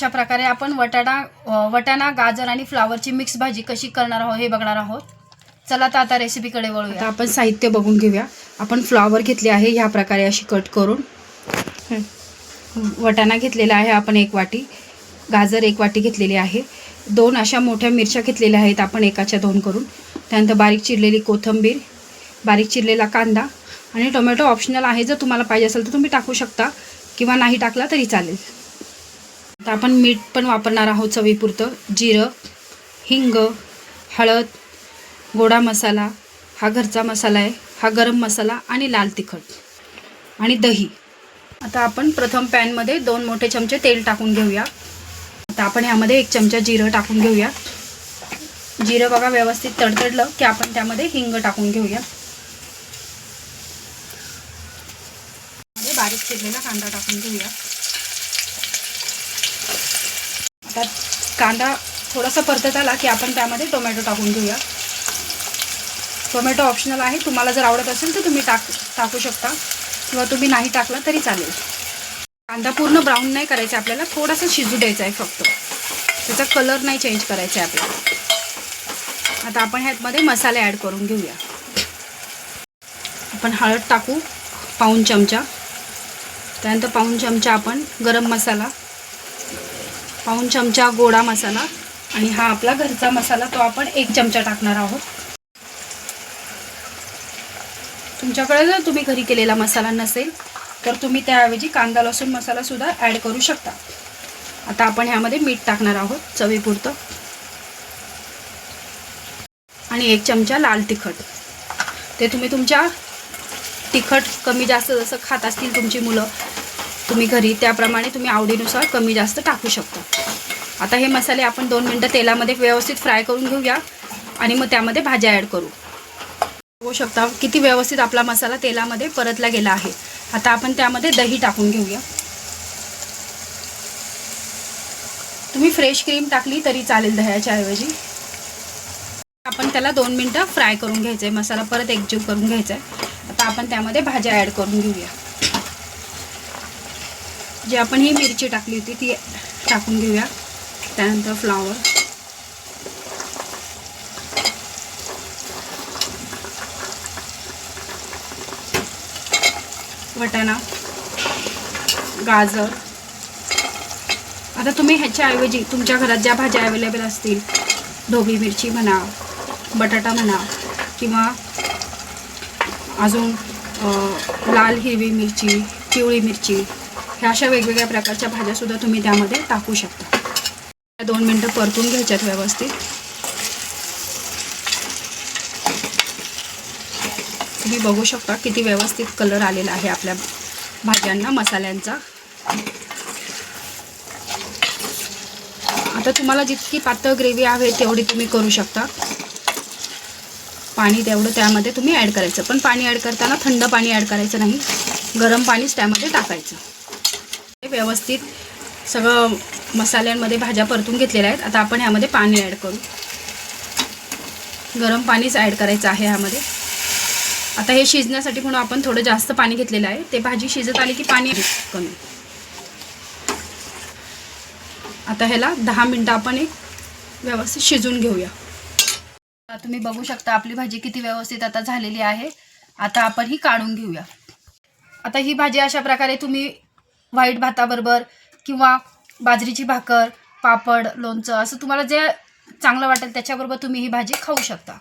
अशा प्रकारे आपण वटाणा वटाणा गाजर आणि फ्लावरची मिक्स भाजी कशी करणार आहोत हे बघणार आहोत. चला तर आता रेसिपीकडे वळूया. आता आपण साहित्य बघून घेऊया. आपण फ्लावर घेतले आहे ह्या प्रकारे अशी कट करून. वटाणा घेतलेला आहे आपण एक वाटी. गाजर एक वाटी घेतलेली आहे. दोन अशा मोठ्या मिरच्या घेतलेल्या आहेत आपण एकाच्या दोन करून. त्यानंतर बारीक चिरलेली कोथिंबीर बारीक चिरलेला कांदा आणि टोमॅटो ऑप्शनल आहे. जर तुम्हाला पाहिजे असेल तर तुम्ही टाकू शकता. किंवा नाही टाकला तरी चालेल. आता आपण मीठ पण वापरणार आहोत चवीपुरतं. जिरं हिंग हळद गोडा मसाला हा घरचा मसाला आहे. हा गरम मसाला आणि लाल तिखट. आणि दही. आता आपण प्रथम पॅनमध्ये दोन मोठे चमचे तेल टाकून घेऊया. आता आपण ह्यामध्ये एक चमचा जिरं टाकून घेऊया. जिरं बघा व्यवस्थित तडतडलं की आपण त्यामध्ये हिंग टाकून घेऊया. बारीक चिरलेला कांदा टाकून घेऊया. आता कांदा थोडासा परतत आला की आपण त्यामध्ये टोमॅटो टाकून घेऊया. टोमॅटो ऑप्शनल आहे. तुम्हाला जर आवडत असेल तर तुम्ही टाक टाकू शकता. किंवा तुम्ही नाही टाकला तरी चालेल. कांदा पूर्ण ब्राऊन नाही करायचा आपल्याला. थोडासा शिजू द्यायचा आहे फक्त. त्याचा कलर नाही चेंज करायचा आहे आपल्याला. आता आपण ह्यातमध्ये मसाले ॲड करून घेऊया. आपण हळद टाकू. पाऊन चमचा. त्यानंतर पाऊन चमचा आपण गरम मसाला पाऊन चमचा गोडा मसाला आणि हा आपला घरचा मसाला तो आपण एक चमचा टाकणार आहोत. तुमच्याकडे जर तुम्ही घरी केलेला मसाला नसेल तर तुम्ही त्याऐवजी कांदा लसूण मसालासुद्धा ॲड करू शकता. आता आपण ह्यामध्ये मीठ टाकणार आहोत चवीपुरतं. आणि एक चमचा लाल तिखट. ते तुम्ही तुमच्या तिखट कमी जास्त जसं खात असतील तुमची मुलं तुम्ही घरी त्याप्रमाणे तुम्ही आवडीनुसार कमी जास्त टाकू शकता. आता हे मसाले आपण दोन मिनटं तेलामध्ये व्यवस्थित फ्राय करून घेऊया आणि मग त्यामध्ये भाज्या ॲड करू. बघू शकता किती व्यवस्थित आपला मसाला तेलामध्ये परतला गेला आहे. आता आपण त्यामध्ये दही टाकून घेऊया. तुम्ही फ्रेश क्रीम टाकली तरी चालेल दह्याच्या ऐवजी. आपण त्याला दोन मिनटं फ्राय करून घ्यायचं आहे मसाला परत एकजीव करून घ्यायचा आहे आता आपण त्यामध्ये भाज्या ॲड करून घेऊया. जी आपण ही मिरची टाकली होती ती टाकून घेऊया. त्यानंतर फ्लावर वटाणा. गाजर. आता तुम्ही ह्याच्याऐवजी तुमच्या घरात ज्या भाज्या अवेलेबल असतील ढोबी मिरची म्हणा बटाटा म्हणा किंवा अजून लाल हिरवी मिरची पिवळी मिरची ह्या अशा वेगवेगळ्या प्रकारच्या भाज्यासुद्धा तुम्ही त्यामध्ये टाकू शकता. त्या दोन मिनटं परतून घ्यायच्यात व्यवस्थित. तुम्ही बघू शकता किती व्यवस्थित कलर आलेला आहे आपल्या भाज्यांना मसाल्यांचा. आता तुम्हाला जितकी पातळ ग्रेव्ही हवी तेवढी तुम्ही करू शकता. पाणी तेवढं त्यामध्ये तुम्ही ॲड करायचं. पण पाणी ॲड करताना थंड पाणी ॲड करायचं नाही. गरम पाणीच त्यामध्ये टाकायचं. व्यवस्थित सगळं मसाल्यांमध्ये भाज्या परतून घेतलेल्या आहेत. आता आपण ह्यामध्ये पाणी ॲड करू. गरम पाणीच ॲड करायचं आहे ह्यामध्ये. आता हे शिजण्यासाठी म्हणून आपण थोडं जास्त पाणी घेतलेलं आहे. ते भाजी शिजत आली की पाणी कमी आता ह्याला दहा मिनटं आपण एक व्यवस्थित शिजून घेऊया. तुम्ही बघू शकता आपली भाजी किती व्यवस्थित आता झालेली आहे. आता आपण ही काढून घेऊया. आता ही भाजी अशा प्रकारे तुम्ही व्हाईट भाताबरोबर किंवा बाजरीची भाकर पापड लोणचं असं तुम्हाला जे चांगलं वाटेल त्याच्याबरोबर तुम्ही ही भाजी खाऊ शकता.